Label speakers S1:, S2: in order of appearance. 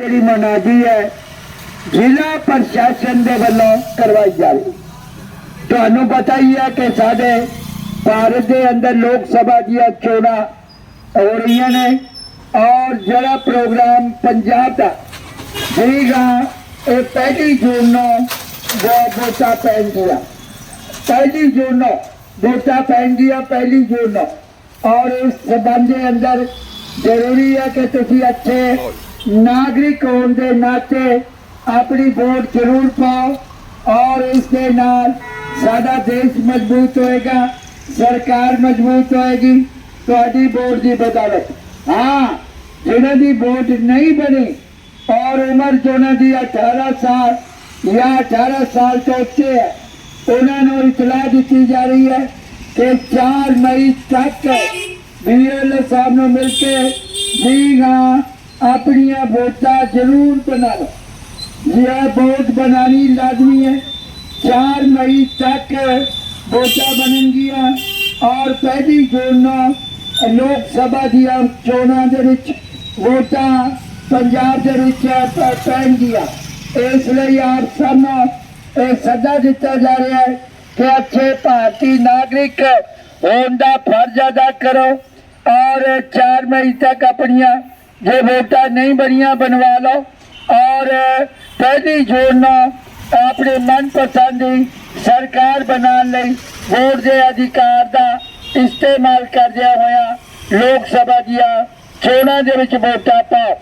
S1: ਜਿਹੜੀ ਮਨਾਦੀ ਹੈ, ਜ਼ਿਲ੍ਹਾ ਪ੍ਰਸ਼ਾਸਨ ਦੇ ਵੱਲੋਂ ਕਰਵਾਈ ਜਾਵੇ। ਤੁਹਾਨੂੰ ਪਤਾ ਹੀ ਹੈ ਕਿ ਸਾਡੇ ਭਾਰਤ ਦੇ ਅੰਦਰ ਲੋਕ ਸਭਾ ਦੀਆਂ ਚੋਣਾਂ ਹੋ ਰਹੀਆਂ ਨੇ ਔਰ ਜਿਹੜਾ ਪ੍ਰੋਗਰਾਮ ਪੰਜਾਬ ਦਾ ਸੀਗਾ ਇਹ ਪਹਿਲੀ ਜੂਨ ਨੂੰ ਜੋ ਵੋਟਾਂ ਪੈਣਗੀਆਂ। ਪਹਿਲੀ ਜੂਨ ਨੂੰ ਵੋਟਾਂ ਪੈਣਗੀਆਂ ਪਹਿਲੀ ਜੂਨ ਨੂੰ। ਔਰ ਇਸ ਸਬੰਧ ਦੇ ਅੰਦਰ ਜ਼ਰੂਰੀ ਹੈ ਕਿ ਤੁਸੀਂ ਅੱਛੇ ਨਾਗਰਿਕ ਹੋਣ ਦੇ ਨਾਤੇ ਆਪਣੀ ਵੋਟ ਜ਼ਰੂਰ ਪਾਓ ਔਰ ਇਸ ਦੇ ਨਾਲ ਸਾਡਾ ਦੇਸ਼ ਮਜ਼ਬੂਤ ਹੋਏਗਾ ਸਰਕਾਰ ਮਜ਼ਬੂਤ ਹੋਏਗੀ ਤੁਹਾਡੀ ਵੋਟ ਦੀ ਬਦੌਲਤ ਹਾਂ ਜਿਹਨਾਂ ਦੀ ਵੋਟ ਨਹੀਂ ਬਣੀ ਔਰ ਉਮਰ ਜਿਹਨਾਂ ਦੀ 18 ਸਾਲ ਜਾਂ 18 ਸਾਲ ਤੋਂ ਉੱਤੇ ਹੈ ਉਹਨਾਂ ਨੂੰ ਇਤਲਾਹ ਦਿੱਤੀ ਜਾ ਰਹੀ ਹੈ ਕਿ 4 ਮਈ ਤੱਕ ਬੀਐਲ ਸਾਹਿਬ ਨੂੰ ਮਿਲ ਕੇ ਵੀ ਆਪਣੀਆਂ ਵੋਟਾਂ ਜ਼ਰੂਰ ਬਣਾ ਲਓ ਇਹ ਵੋਟ ਬਣਾਣੀ ਲਾਜ਼ਮੀ ਹੈ 4 ਮਈ ਤੱਕ ਵੋਟਾਂ ਬਣਨਗੀਆਂ ਔਰ ਪਹਿਲੀ ਜੂਨ ਨੂੰ ਲੋਕ ਸਭਾ ਦੀਆਂ ਚੋਣਾਂ ਦੇ ਵਿੱਚ ਵੋਟਾਂ ਪੰਜਾਬ ਦੇ ਵਿੱਚ ਪੈਣਗੀਆਂ। ਇਸ ਲਈ ਆਪ ਸਭ ਨੂੰ ਇਹ ਸੱਦਾ ਦਿੱਤਾ ਜਾ ਰਿਹਾ ਹੈ ਕਿ ਅੱਛੇ ਭਾਰਤੀ ਨਾਗਰਿਕ ਹੋਣ ਦਾ ਫਰਜ਼ ਅਦਾ ਕਰੋ ਔਰ 4 ਮਈ ਤੱਕ ਆਪਣੀਆਂ ਜੇ ਵੋਟਾਂ ਨਹੀਂ ਬਣੀਆਂ, ਬਣਵਾ ਲਓ। ਔਰ, ਪਹਿਲੀ ਜੂਨ ਨੂੰ ਆਪਣੇ ਮਨਪਸੰਦ ਦੀ ਸਰਕਾਰ ਬਣਾਉਣ ਲਈ ਵੋਟ ਦੇ ਅਧਿਕਾਰ ਦਾ ਇਸਤੇਮਾਲ ਕਰਦਿਆਂ ਹੋਇਆ ਲੋਕ ਸਭਾ ਦੀਆਂ ਚੋਣਾਂ ਦੇ ਵਿੱਚ ਵੋਟਾਂ ਪਾਓ।